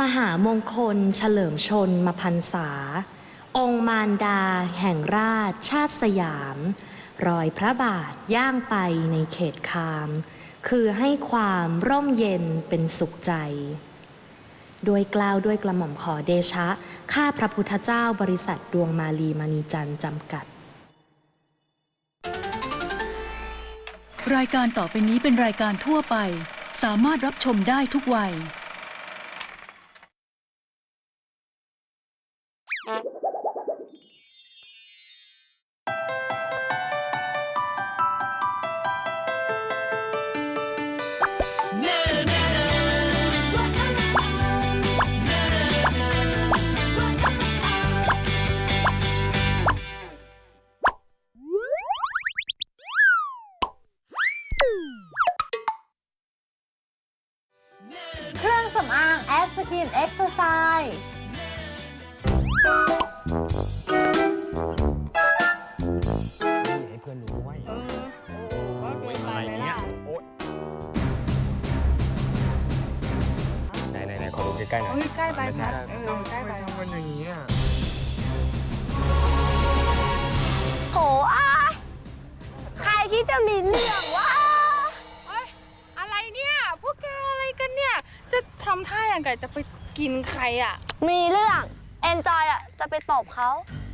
มหามงคลเฉลิมชนมาพันษา องค์มารดา แห่งราชชาติสยาม รอยพระบาทย่างไปในเขตคาม คือให้ความร่มเย็นเป็นสุขใจ ด้วยกล้าวด้วยกระหม่อมขอเดชะ ข้าพระพุทธเจ้าบริษัทดวงมาลีมณีจันทร์จำกัด รายการต่อไปนี้เป็นรายการทั่วไป สามารถรับชมได้ทุกวัยางแอสกินเอ็กซ์ไซส์ให้เพื่อนรู้ไว้เออโอ้ว่าเกินไปไหมล่ะโอ๊ยไหนไหนไหนขอดูใกล้ๆหน่อย เฮ้ยใกล้ไปไม่ชัใช่ดเออใกล้ไปทำกันอย่างนี้อะโหอ้ายใครคิดจะมีเรื่องวะอะไรเนี่ย พวกแกอะไรกันเนี่ย จะทำท่าอย่างไงจะไป กินใครอะมีเรื่อง เอนจอยอะจะไปตบเขา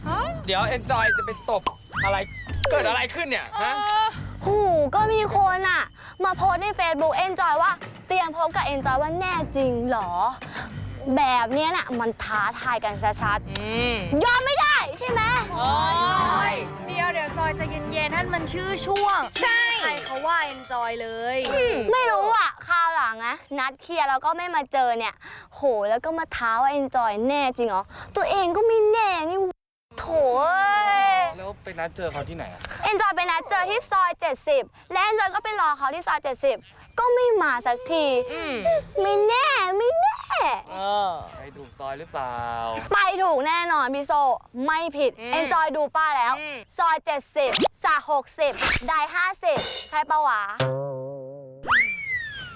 ฮะเดี๋ยวเอนจอยจะไปตบอะไร เกิดอะไรขึ้นเนี่ยเอฮะอหูก็มีคนอะ มาโพสต์ใน Facebook เอนจอยว่าเตรียมพบกับเอนจอยว่าแน่จริงเหรอ แบบเนี้ยน่ะมันท้าทายกันชัดอืมๆยอมไม่ได้ใช่ไหม โอ้ยเดี๋ยวเดี๋ยวจอยใจะเย็นๆนั่นมันชื่อช่วง ใช่ ใครเขาว่าเอนจอยเลย ไม่รู้อะคราวหลังนะนัดเคลียร์แล้วก็ไม่มาเจอเนี่ย โหแล้วก็มาท้าว่าเอนจอยแน่จริงเหรอ ตัวเองก็ไม่แน่นี่โถเอ้ยแล้วไปนัดเจอเขาที่ไหนอะเอนจอยไปนัดเจอที่ซอย 70 และเอนจอยก็ไปรอเขาที่ซอย 70 ก็ไม่มาสักที อืม ไม่ไม่แน่ไม่ อยหรือเปล่า ไปถูกแน่นอนพี่โซ ไม่ผิดอืมเอนจอยดูป้าแล้ว อืม ซอย 70สา60 ได้ 50 ใช่ปะวะ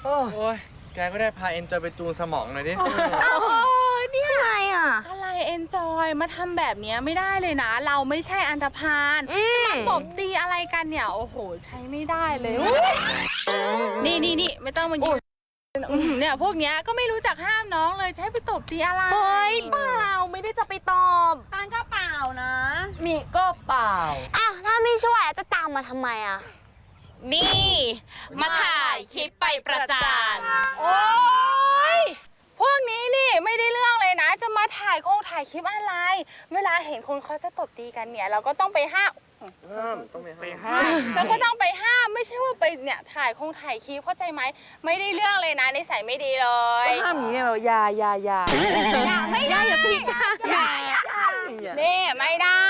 โอ้ยแกก็ได้พาเอ็นจอยไปจูนสมองหน่อยดิ โอ้ยเนี่ย ทำไมอะ อะไรเอนจอยมาทำแบบเนี้ยไม่ได้เลยนะ เราไม่ใช่อันธพาลจะมาตบตีอะไรกันเนี่ย โอ้โห ใช้ไม่ได้เลย นี่นี่นี่ไม่ต้องมายิงอื้อหือ เนี่ยพวกเนี้ยก็ไม่รู้จักห้ามน้องเลยใช้ไปตบตีอะไรเฮ้ยเปล่าไม่ได้จะไปตอบตานก็เปล่านะ มีก็เปล่า อ้าวถ้าไม่ช่วยจะตามมาทำไมอะ นี่ มาถ่ายคลิปไปประจานโอ้ยพวกนี้นี่ไม่ได้เรื่องเลยนะ จะมาถ่ายคงถ่ายคลิปอะไร เวลาเห็นคนเขาจะตบตีกันเนี่ย เราก็ต้องไปห้าม ห้ามต้องไปไปห้ามห้ามเราก็ต้องไปห้าม ไม่ใช่ว่าไปเนี่ยถ่ายคงถ่ายคลิปเข้าใจไหมไม่ได้เรื่องเลยนะนิสัยไม่ดีเลยห้ามอย่างเงี้ยแบบยายายาอย่าไม่ได้อย่าตีอย่านี่ไม่ได้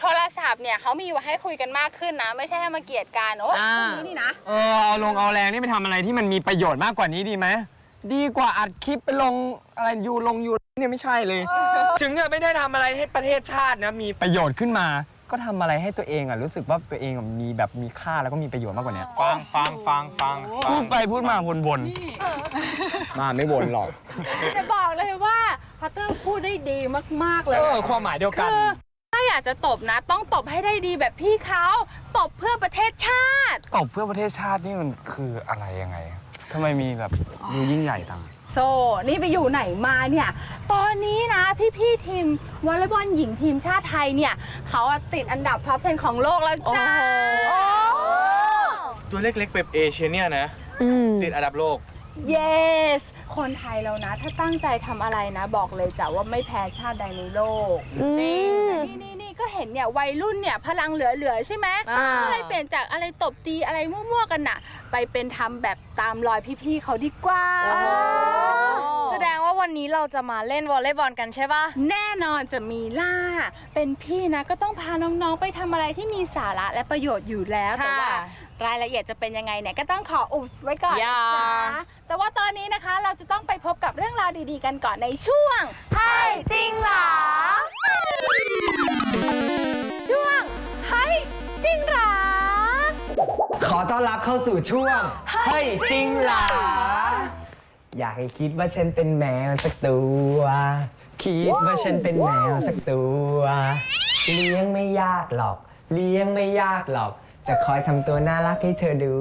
โทรศัพท์เนี่ยเขามีไว้ให้คุยกันมากขึ้นนะ ไม่ใช่ให้มาเกลียดกันโอ้ยพวกนี้นี่นะ เออเอาลงเอาแรงนี่ไปทำอะไรที่มันมีประโยชน์มากกว่านี้ดีไหมดีกว่าอัดคลิปไปลงอะไรยูลงยูเนี่ยไม่ใช่เลย ถึงจะไม่ได้ทำอะไรให้ประเทศชาตินะมีประโยชน์ขึ้นมา ก็ทำอะไรให้ตัวเองอะรู้สึกว่าตัวเองอะมีแบบมีค่าแล้วก็มีประโยชน์มากกว่านี้ฟังฟังฟังฟังพูดไปพูดมาวนๆมาไม่วนหรอกจะบอกเลยว่าพัตเตอร์พูดได้ดีมาก ๆ เลยเออความหมายเดียวกัน คือถ้าอยากจะตบนะ ต้องตบให้ได้ดีแบบพี่เขาตบเพื่อประเทศชาติ ตบเพื่อประเทศชาตินี่มันคืออะไรยังไงทำไมมีแบบดูยิ่งใหญ่ตัง โซ นี่ไปอยู่ไหนมาเนี่ย ตอนนี้นะพี่ๆทีมวอลเลย์บอลหญิงทีมชาติไทยเนี่ย เขาอะติดอันดับท็อป 10 ของโลกแล้วจ้าตัวเล็กๆแบบเอเชียเนี่ยนะ อืม ติดอันดับโลก yes คนไทยเรานะ ถ้าตั้งใจทำอะไรนะ บอกเลยจ้ะว่าไม่แพ้ชาติใดในโลก อืม นี่นี่นี่ก็เห็นเนี่ยวัยรุ่นเนี่ยพลังเหลือๆใช่ไหมอ่า ก็เลยเปลี่ยนจากอะไรตบตีอะไรมั่วๆกันน่ะ ไปเป็นทำแบบตามรอยพี่ๆเขาดีกว่า แสดงว่าวันนี้เราจะมาเล่นวอลเลย์บอลกันใช่ปะแน่นอนจะมีล่า เป็นพี่นะก็ต้องพาน้องๆไปทำอะไรที่มีสาระและประโยชน์อยู่แล้ว แต่ว่า รายละเอียดจะเป็นยังไงเนี่ยก็ต้องขออุบไว้ก่อนนะจ๊ะแต่ว่าตอนนี้นะคะเราจะต้องไปพบกับเรื่องราวดีๆ กันก่อนในช่วง ใช่จริงเหรอ ช่วงเฮ้ยจริงเหรอ ขอต้อนรับเข้าสู่ช่วง เฮ้ยจริงหรอ อยากให้คิดว่าฉันเป็นแมวสักตัว คิดว่าฉันเป็นแมวสักตัว เลี้ยงไม่ยากหรอก เลี้ยงไม่ยากหรอก จะคอยทำตัวน่ารักให้เธอดู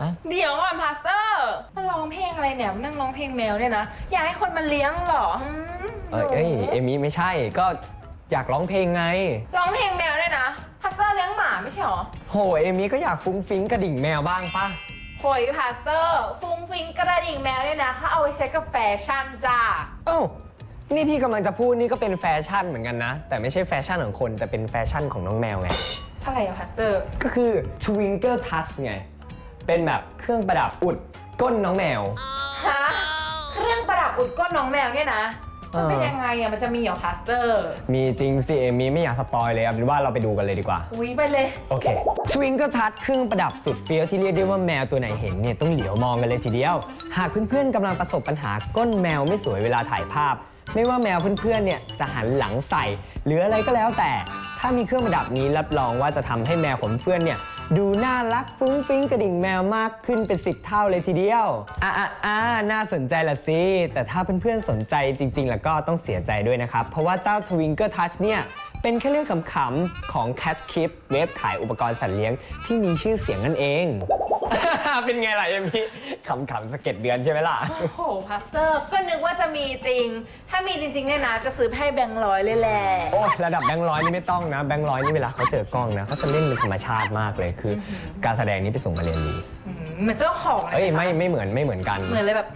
ฮะ เดี๋ยวก่อนพาสเตอร์มาร้องเพลงอะไรเนี่ยมานั่งร้องเพลงแมวเนี่ยนะ อยากให้คนมาเลี้ยงเหรอหืมเอ้ยเอ้ยเอมี่ไม่ใช่ ก็อยากร้องเพลงไง ร้องเพลงแมวเนี่ยนะพาสเตอร์เลี้ยงหมาไม่ใช่หรอ โห เอมี่ก็อยากฟุ้งฟิ้งกระดิ่งแมวบ้างป่ะ โหยพาสเตอร์ฟุ้งฟิงกระดิ่งแมวเนี่ยนะเขาเอาไว้ใช้กับแฟชั่นจ้าเอ้านี่ที่กำลังจะพูดนี่ก็เป็นแฟชั่นเหมือนกันนะ แต่ไม่ใช่แฟชั่นของคน แต่เป็นแฟชั่นของน้องแมวไง อะไรอะพาสเตอร์ ก็คือ Twinkle Touch ไง เป็นแบบเครื่องประดับอุดก้นน้องแมว ฮะ เครื่องประดับอุดก้นน้องแมวเนี่ยนะ มันเป็นเออยังไงอะมันจะมีเหรอพาสเตอร์ มีจริงสิเอมี่ไม่อยากสปอยเลยเอาเป็นว่าเราไปดูกันเลยดีกว่า อุ้ยไปเลย โอเค Twinkle Touch เครื่องประดับสุดเฟี้ยวที่เรียกได้ว่าแมวตัวไหนเห็นเนี่ยต้องเหลียวมองกันเลยทีเดียว หากเพื่อนๆกำลังประสบปัญหาก้นแมวไม่สวยเวลาถ่ายภาพ ไม่ว่าแมวเพื่อนๆเนี่ยจะหันหลังใส่ หรืออะไรก็แล้วแต่ ถ้ามีเครื่องประดับนี้รับรองว่าจะทำให้แมวของเพื่อนเนี่ย ดูน่ารักฟุ้งฟิ้งกระดิ่งแมวมากขึ้นเป็นสิบเท่าเลยทีเดียว อ่าอ่าอ่าน่าสนใจละสิ แต่ถ้าเพื่อนๆสนใจจริง ๆ แล้วก็ต้องเสียใจด้วยนะครับ เพราะว่าเจ้า Twinkle Touch เนี่ยเป็นแค่เรื่องขำๆของ Cat Kip เว็บขายอุปกรณ์สัตว์เลี้ยงที่มีชื่อเสียงนั่นเอง เป็นไงล่ะเอมี่ขำๆสะเก็ดเดือนใช่ไหมล่ะ โอ้โหพาสเตอร์ก็นึกว่าจะมีจริง ถ้ามีจริงๆเนี่ยนะ จะซื้อให้แบงค์ร้อยเลยแหละ โอ้ระดับแบงค์ร้อยนี่ไม่ต้องนะ แบงค์ร้อยนี่เวลาเขาเจอกล้องนะเขาจะเล่นเป็นธรรมชาติมากเลยคือ การแสดงนี้ไปส่งมาเรียนรู้อืมเหมือนเจ้าของเลยเอ้ยหไม่คะไม่เหมือนไม่เหมือนกันเหมือนเลยแบบ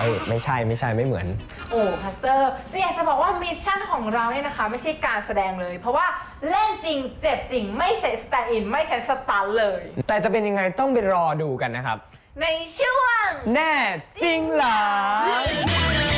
เอ้ยไม่ใช่ไม่ใช่ไม่เหมือน โอ้พาสเตอร์จะอยากจะบอกว่ามิชชั่นของเราเนี่ยนะคะ ไม่ใช่การแสดงเลย เพราะว่าเล่นจริงเจ็บจริง ไม่ใช่สแตนด์อินไม่ใช่สตันเลย แต่จะเป็นยังไงต้องไปรอดูกันนะครับ ในช่วง แน่จริงเหรอแน่